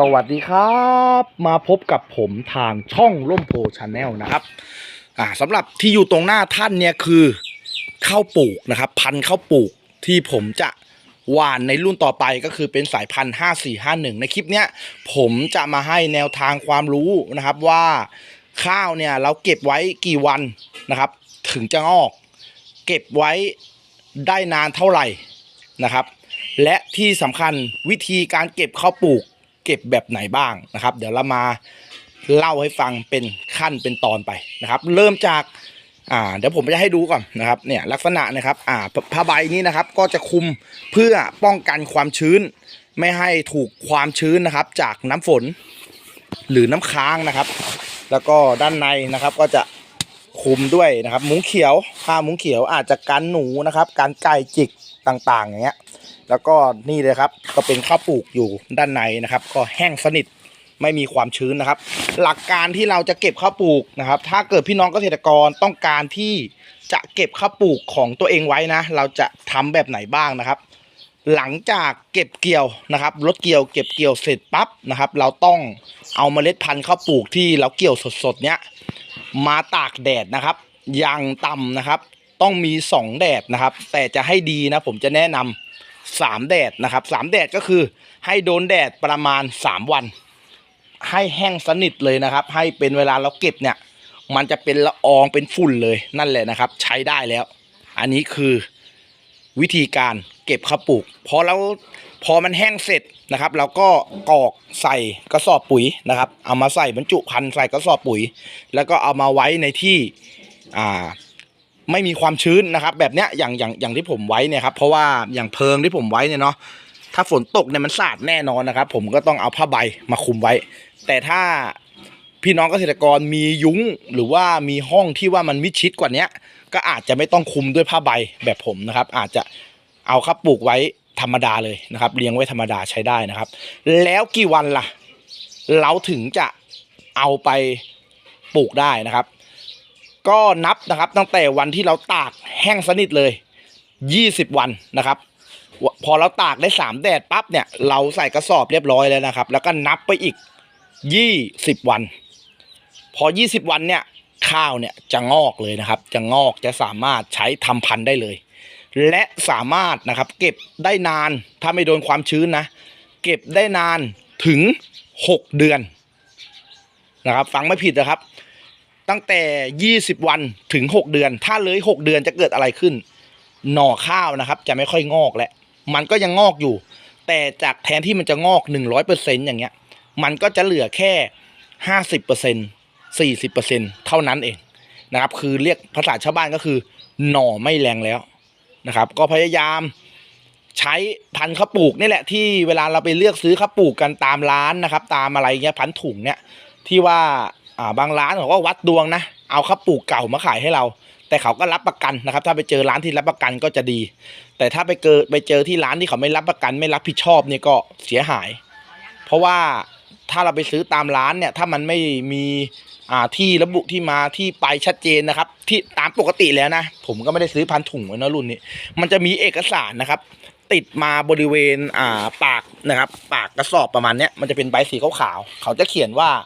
สวัสดีครับ มาพบกับผมทางช่องร่มโพชาแนลนะครับอ่าสำหรับที่อยู่ตรงหน้าท่านเนี่ยคือข้าวปลูกนะครับ พันธุ์ข้าวปลูกที่ผมจะหว่านในรุ่นต่อไปก็คือเป็นสายพันธุ์5451 ในคลิปเนี้ยผมจะมาให้แนวทางความรู้นะครับว่าข้าวเนี่ยเราเก็บไว้กี่วันนะครับ ถึงจะงอก เก็บไว้ได้นานเท่าไหร่นะครับ และที่สำคัญวิธีการเก็บข้าวปลูก เก็บแบบไหนบ้างนะครับ เดี๋ยวเรามาเล่าให้ฟังเป็นขั้นเป็นตอนไปนะครับ เริ่มจากอ่าเดี๋ยวผมจะให้ดูก่อนนะครับเนี่ยลักษณะนะครับอ่าผ้าใบนี้นะครับก็จะคุมเพื่อป้องกันความชื้น ไม่ให้ถูกความชื้นนะครับ จากน้ำฝนหรือน้ำค้างนะครับ แล้วก็ด้านในนะครับก็จะคุมด้วยนะครับ มุ้งเขียวผ้ามุ้งเขียวอาจจะกันหนูนะครับการไก่จิกต่างๆอย่างเงี้ย แล้วก็นี่เลยครับก็เป็นข้าวปลูกอยู่ด้านในนะครับ ก็แห้งสนิทไม่มีความชื้นนะครับ หลักการที่เราจะเก็บข้าวปลูกนะครับ ถ้าเกิดพี่น้องเกษตรกรต้องการที่จะเก็บข้าวปลูกของตัวเองไว้นะ เราจะทำแบบไหนบ้างนะครับ หลังจากเก็บเกี่ยวนะครับรถเกี่ยวเก็บเกี่ยวเสร็จปั๊บนะครับ เราต้องเอาเมล็ดพันธุ์ข้าวปลูกที่เราเกี่ยวสดๆเนี้ยมาตากแดดนะครับอย่างต่ำนะครับ ต้องมีสองแดดนะครับ แต่จะให้ดีนะผมจะแนะนำ สามแดดนะครับสามแดดก็คือให้โดนแดดประมาณสามวัน ให้แห้งสนิทเลยนะครับ ให้เป็นเวลาเราเก็บเนี่ย มันจะเป็นละอองเป็นฝุ่นเลยนั่นแหละนะครับ ใช้ได้แล้ว อันนี้คือวิธีการเก็บข้าวปลูกพอเราพอมันแห้งเสร็จนะครับ เราก็กรอกใส่กระสอบปุ๋ยนะครับ เอามาใส่บรรจุภัณฑ์ใส่กระสอบปุ๋ย แล้วก็เอามาไว้ในที่อ่า ไม่มีความชื้นนะครับ แบบเนี้ยอย่างอย่างอย่างที่ผมไว้เนี่ยครับเพราะว่าอย่างเพิงที่ผมไว้เนี่ยเนาะถ้าฝนตกเนี่ยมันสาดแน่นอนนะครับ ผมก็ต้องเอาผ้าใบมาคุมไว้ แต่ถ้าพี่น้องเกษตรกรมียุ้งหรือว่ามีห้องที่ว่ามันมิดชิดกว่าเนี้ยก็อาจจะไม่ต้องคุมด้วยผ้าใบแบบผมนะครับ อาจจะเอาครับปลูกไว้ธรรมดาเลยนะครับ เลี้ยงไว้ธรรมดาใช้ได้นะครับ แล้วกี่วันล่ะ เราถึงจะเอาไปปลูกได้นะครับ ก็นับนะครับตั้งแต่วันที่เราตากแห้งสนิทเลย 20 วันนะครับ พอเราตากได้ 3 แดดปั๊บเนี่ยเราใส่กระสอบเรียบร้อยแล้วนะครับ แล้วก็นับไปอีก 20 วัน พอ 20 วันเนี่ยข้าวเนี่ยจะงอกเลยนะครับ จะงอกจะสามารถใช้ทำพันธุ์ได้เลย และสามารถนะครับเก็บได้นานถ้าไม่โดนความชื้นนะ เก็บได้นานถึง 6 เดือนนะครับ ฟังไม่ผิดนะครับ ตั้งแต่ 20 วันถึง 6 เดือน ถ้าเลย 6 เดือนจะเกิดอะไรขึ้น หน่อข้าวนะครับ จะไม่ค่อยงอกแล้วมันก็ยังงอกอยู่ แต่จากแทนที่มันจะงอก 100%อย่างเงี้ย มันก็จะเหลือแค่ 50% 40%เท่านั้นเองนะครับ คือเรียกภาษาชาวบ้านก็คือ หน่อไม่แรงแล้วนะครับ ก็พยายามใช้พันธุ์ข้าวปลูกนี่แหละที่เวลาเราไปเลือกซื้อข้าวปลูกกันตามร้านนะครับ ตามอะไรเงี้ยพันถุงเนี่ยที่ว่า อ่าบางร้านเขาก็วัดดวงนะ เอาข้าวปลูกเก่ามาขายให้เรา แต่เขาก็รับประกันนะครับ ถ้าไปเจอร้านที่รับประกันก็จะดี แต่ถ้าไปเจอไปเจอที่ร้านที่เขาไม่รับประกันไม่รับผิดชอบเนี่ยก็เสียหาย เพราะว่าถ้าเราไปซื้อตามร้านเนี่ย ถ้ามันไม่มีอ่าที่ระบุที่มาที่ไปชัดเจนนะครับ ที่ตามปกติแล้วนะ ผมก็ไม่ได้ซื้อพันถุงไว้นะรุ่นนี้ มันจะมีเอกสารนะครับ ติดมาบริเวณอ่าปากนะครับ ปากกระสอบประมาณเนี้ยมันจะเป็นใบสีขาวๆเขาจะเขียนว่าอ่า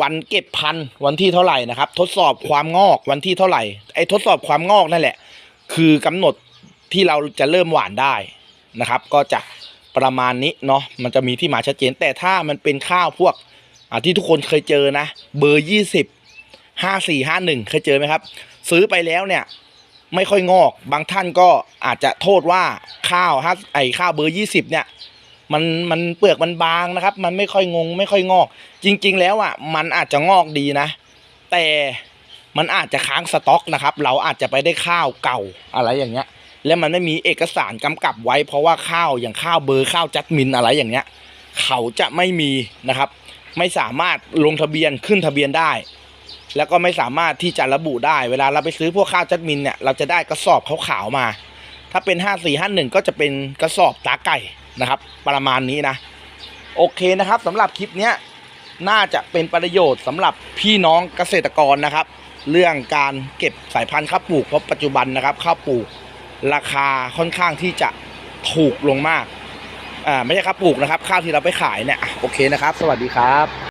วันเก็บพันวันที่เท่าไหร่นะครับ ทดสอบความงอกวันที่เท่าไหร่ไอ้ทดสอบความงอกนั่นแหละ คือกำหนดที่เราจะเริ่มหวานได้นะครับ ก็จะประมาณนี้เนาะมันจะมีที่มาชัดเจน แต่ถ้ามันเป็นข้าวพวกที่ทุกคนเคยเจอนะ เบอร์ยี่สิบห้าสี่ห้าหนึ่งเคยเจอไหมครับ ซื้อไปแล้วเนี่ยไม่ค่อยงอก บางท่านก็อาจจะโทษว่าข้าวไอข้าวเบอร์ยี่สิบเนี่ย มันมันเปลือกมันบางนะครับ มันไม่ค่อยงงไม่ค่อยงอก จริง ๆ แล้วอะมันอาจจะงอกดีนะ แต่มันอาจจะค้างสต็อกนะครับ เราอาจจะไปได้ข้าวเก่าอะไรอย่างเงี้ย แล้วมันไม่มีเอกสารกำกับไว้ เพราะว่าข้าวอย่างข้าวเบอร์ข้าวจัดมินอะไรอย่างเงี้ย เขาจะไม่มีนะครับ ไม่สามารถลงทะเบียนขึ้นทะเบียนได้ แล้วก็ไม่สามารถที่จะระบุได้ เวลาเราไปซื้อพวกข้าวจัดมินเนี่ยเราจะได้กระสอบขาวๆมา ถ้าเป็น 5 4 5 1 ก็จะเป็นกระสอบตาไก่ นะครับ ประมาณนี้นะ โอเคนะครับสำหรับคลิปเนี้ยน่าจะเป็นประโยชน์สำหรับพี่น้องเกษตรกรนะครับ เรื่องการเก็บสายพันธุ์ข้าวปลูกเพราะปัจจุบันนะครับข้าวปลูกราคาค่อนข้างที่จะถูกลงมากอ่าไม่ใช่ข้าวปลูกนะครับ ข้าวที่เราไปขายเนี่ยโอเคนะครับ สวัสดีครับ